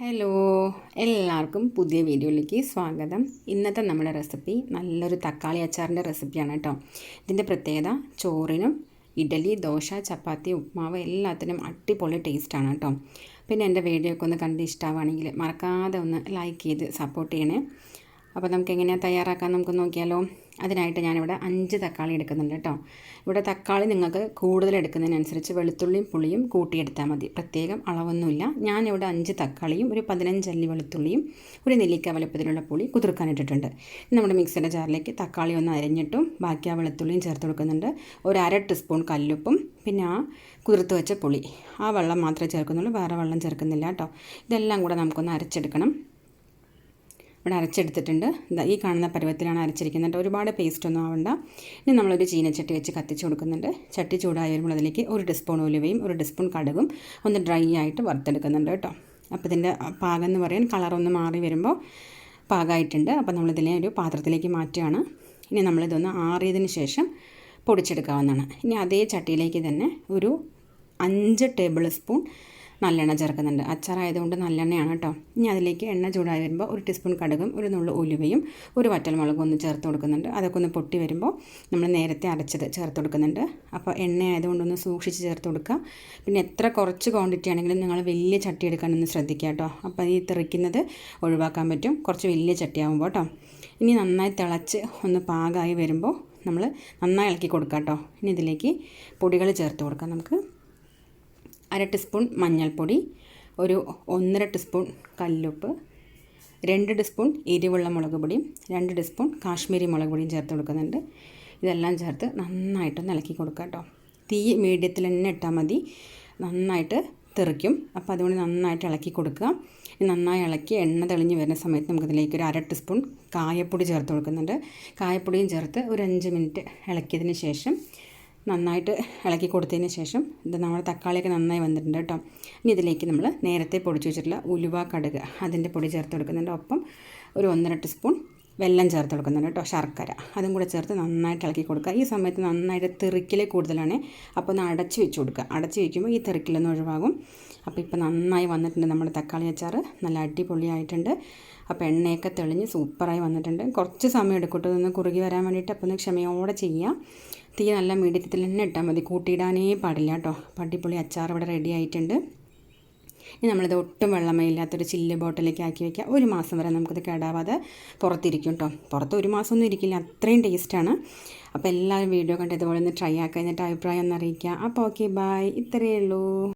Hello എല്ലാവർക്കും പുതിയ വീഡിയോയിലേക്ക് സ്വാഗതം. ഇന്നത്തെ നമ്മുടെ റെസിപ്പി നല്ലൊരു തക്കാളി അച്ചാറിന്റെ റെസിപ്പിയാണ് കേട്ടോ. ഇതിന്റെ പ്രത്യേകത ചോറിനും ഇഡലി ദോശ ചപ്പാത്തി ഉപ്മാവ് എല്ലാത്തിനും അടിപൊളി ടേസ്റ്റാണ് കേട്ടോ. പിന്നെ എന്റെ വീഡിയോ ഒക്കെ ഒന്ന് കണ്ട് ഇഷ്ടമാവുകയാണെങ്കിൽ മറക്കാതെ ഒന്ന് ലൈക്ക് ചെയ്ത് സപ്പോർട്ട് ചെയ്യണേ. അപ്പോൾ നമുക്ക് എങ്ങനെയാണ് തയ്യാറാക്കാൻ നമുക്ക് നോക്കിയാലോ. അതിനായിട്ട് ഞാനിവിടെ അഞ്ച് തക്കാളി എടുക്കുന്നുണ്ട് കേട്ടോ. ഇവിടെ തക്കാളി നിങ്ങൾക്ക് കൂടുതൽ എടുക്കുന്നതിനനുസരിച്ച് വെളുത്തുള്ളിയും പുളിയും കൂട്ടിയെടുത്താൽ മതി. പ്രത്യേകം അളവൊന്നുമില്ല. ഞാനിവിടെ അഞ്ച് തക്കാളിയും ഒരു പതിനഞ്ചല്ലി വെളുത്തുള്ളിയും ഒരു നെല്ലിക്ക വലുപ്പത്തിലുള്ള പുളി കുതിർക്കാനിട്ടിട്ടുണ്ട് നമ്മുടെ മിക്സിയുടെ ജാറിലേക്ക് തക്കാളി ഒന്ന് അരിഞ്ഞിട്ടും ബാക്കി ആ വെളുത്തുള്ളിയും ചേർത്ത് കൊടുക്കുന്നുണ്ട്. ഒരു അര ടീസ്പൂൺ കല്ലുപ്പും പിന്നെ ആ കുതിർത്ത് വെച്ച പുളി. ആ വെള്ളം മാത്രമേ ചേർക്കുന്നുള്ളൂ. വേറെ വെള്ളം ചേർക്കുന്നില്ല കേട്ടോ. ഇതെല്ലാം കൂടെ നമുക്കൊന്ന് അരച്ചെടുക്കണം. ഇവിടെ അരച്ചെടുത്തിട്ടുണ്ട്. ഈ കാണുന്ന പരുവത്തിലാണ് അരച്ചിരിക്കുന്നത് ഒരുപാട് പേസ്റ്റ് ഒന്നും ആവണ്ട. ഇനി നമ്മളൊരു ചീനച്ചട്ടി വെച്ച് കത്തിച്ച് കൊടുക്കുന്നുണ്ട്. ചട്ടി ചൂടായി വരുമ്പോൾ അതിലേക്ക് ഒരു ടീസ്പൂൺ ഉലുവയും ഒരു ടീസ്പൂൺ കടുകും ഒന്ന് ഡ്രൈ ആയിട്ട് വറുത്തെടുക്കുന്നുണ്ട് കേട്ടോ. അപ്പോൾ ഇതിന്റെ പാകം എന്ന് പറയാൻ കളറൊന്ന് മാറി വരുമ്പോൾ പാകമായിട്ടുണ്ട് അപ്പോൾ നമ്മളിതിനെ ഒരു പാത്രത്തിലേക്ക് മാറ്റുകയാണ്. ഇനി നമ്മളിതൊന്ന് ആറിയതിന് ശേഷം പൊടിച്ചെടുക്കാവുന്നതാണ്. ഇനി അതേ ചട്ടിയിലേക്ക് തന്നെ ഒരു അഞ്ച് ടേബിൾ സ്പൂൺ നല്ലെണ്ണ ചേർക്കുന്നുണ്ട്. അച്ചാറായതുകൊണ്ട് നല്ലെണ്ണയാണ് കേട്ടോ. ഇനി അതിലേക്ക് എണ്ണ ചൂടായി വരുമ്പോൾ ഒരു ടീസ്പൂൺ കടുകും ഒരു നുള്ളു ഉലുവയും ഒരു വറ്റൽമുളകും ഒന്ന് ചേർത്ത് കൊടുക്കുന്നുണ്ട്. അതൊക്കെ ഒന്ന് പൊട്ടി വരുമ്പോൾ നമ്മൾ നേരത്തെ അരച്ചത് ചേർത്ത് കൊടുക്കുന്നുണ്ട്. അപ്പോൾ എണ്ണ ആയതുകൊണ്ടൊന്ന് സൂക്ഷിച്ച് ചേർത്ത് കൊടുക്കുക. പിന്നെ എത്ര കുറച്ച് ക്വാണ്ടിറ്റി ആണെങ്കിലും നിങ്ങൾ വലിയ ചട്ടി എടുക്കാനൊന്ന് ശ്രദ്ധിക്കുക കേട്ടോ. അപ്പോൾ ഈ തെറിക്കുന്നത് ഒഴിവാക്കാൻ പറ്റും. കുറച്ച് വലിയ ചട്ടിയാകുമ്പോൾ കേട്ടോ. ഇനി നന്നായി തിളച്ച് ഒന്ന് പാകമായി വരുമ്പോൾ നമ്മൾ നന്നായി ഇളക്കി കൊടുക്കാം കേട്ടോ. ഇനി ഇതിലേക്ക് പൊടികൾ ചേർത്ത് കൊടുക്കാം നമുക്ക്. അര ടീസ്പൂൺ മഞ്ഞൾപ്പൊടി ഒരു ഒന്നര ടീസ്പൂൺ കല്ലുപ്പ് രണ്ട് ടീസ്പൂൺ എരിവുള്ള മുളക് പൊടിയും രണ്ട് ടീസ്പൂൺ കാശ്മീരി മുളക് പൊടിയും ചേർത്ത് കൊടുക്കുന്നുണ്ട്. ഇതെല്ലാം ചേർത്ത് നന്നായിട്ട് ഇളക്കി കൊടുക്കുക കേട്ടോ. തീ മീഡിയത്തിൽ തന്നെ ഇട്ടാൽ മതി. നന്നായിട്ട് തെറിക്കും. അപ്പോൾ അതുകൊണ്ട് നന്നായിട്ട് ഇളക്കി കൊടുക്കുക. നന്നായി ഇളക്കി എണ്ണ തെളിഞ്ഞ് വരുന്ന സമയത്ത് നമുക്കിതിലേക്ക് ഒരു അര ടീസ്പൂൺ കായപ്പൊടി ചേർത്ത് കൊടുക്കുന്നുണ്ട്. കായപ്പൊടിയും ചേർത്ത് ഒരു അഞ്ച് മിനിറ്റ് ഇളക്കിയതിന് ശേഷം നന്നായിട്ട് ഇളക്കി കൊടുത്തതിന് ശേഷം ഇത് നമ്മുടെ തക്കാളിയൊക്കെ നന്നായി വന്നിട്ടുണ്ട് കേട്ടോ. ഇനി ഇതിലേക്ക് നമ്മൾ നേരത്തെ പൊടിച്ച് വെച്ചിട്ടുള്ള ഉലുവ കടുക് അതിന്റെ പൊടി ചേർത്ത് കൊടുക്കുന്നുണ്ട്. ഒപ്പം ഒരു ഒന്നര ടീസ്പൂൺ വെല്ലം ചേർത്ത് കൊടുക്കുന്നുണ്ട് കേട്ടോ ശർക്കര. അതും കൂടെ ചേർത്ത് നന്നായിട്ട് ഇളക്കി കൊടുക്കുക. ഈ സമയത്ത് നന്നായിട്ട് തെറിക്കൽ കൂടുതലാണ്. അപ്പോൾ ഒന്ന് അടച്ച് വെച്ച് കൊടുക്കുക. അടച്ച് വയ്ക്കുമ്പോൾ ഈ തെറിക്കലൊന്ന് ഒഴിവാകും. അപ്പോൾ ഇപ്പോൾ നന്നായി വന്നിട്ടുണ്ട് നമ്മുടെ തക്കാളി അച്ചാർ. നല്ല അടിപൊളിയായിട്ടുണ്ട്. അപ്പോൾ എണ്ണയൊക്കെ തെളിഞ്ഞ് സൂപ്പറായി വന്നിട്ടുണ്ട്. കുറച്ച് സമയം എടുക്കട്ടെ ഒന്ന് കുറുകി വരാൻ വേണ്ടിയിട്ട്. അപ്പോൾ ഒന്ന് ക്ഷമയോടെ ചെയ്യുക. തീ നല്ല മീഡിയത്തിൽ തന്നെ ഇട്ടാൽ മതി. കൂട്ടിയിടാനേ പാടില്ല കേട്ടോ. പട്ടിപ്പൊളി അച്ചാർ ഇവിടെ റെഡി ആയിട്ടുണ്ട്. ഇനി നമ്മളിത് ഒട്ടും വെള്ളമയില്ലാത്തൊരു ചില്ല് ബോട്ടിലേക്ക് ആക്കി വയ്ക്കുക ഒരു മാസം വരെ നമുക്കിത് കേടാവാതെ പുറത്തിരിക്കും കേട്ടോ. പുറത്ത് ഒരു മാസം ഒന്നും ഇരിക്കില്ല. അത്രയും ടേസ്റ്റാണ് അപ്പോൾ എല്ലാവരും വീഡിയോ കണ്ട് ഇതുപോലെ ഒന്ന് ട്രൈ ആക്കുക. എന്നിട്ട് അഭിപ്രായം ഒന്ന് അറിയിക്കുക. അപ്പോൾ ഓക്കെ ബായ് ഇത്രയേ ഉള്ളൂ.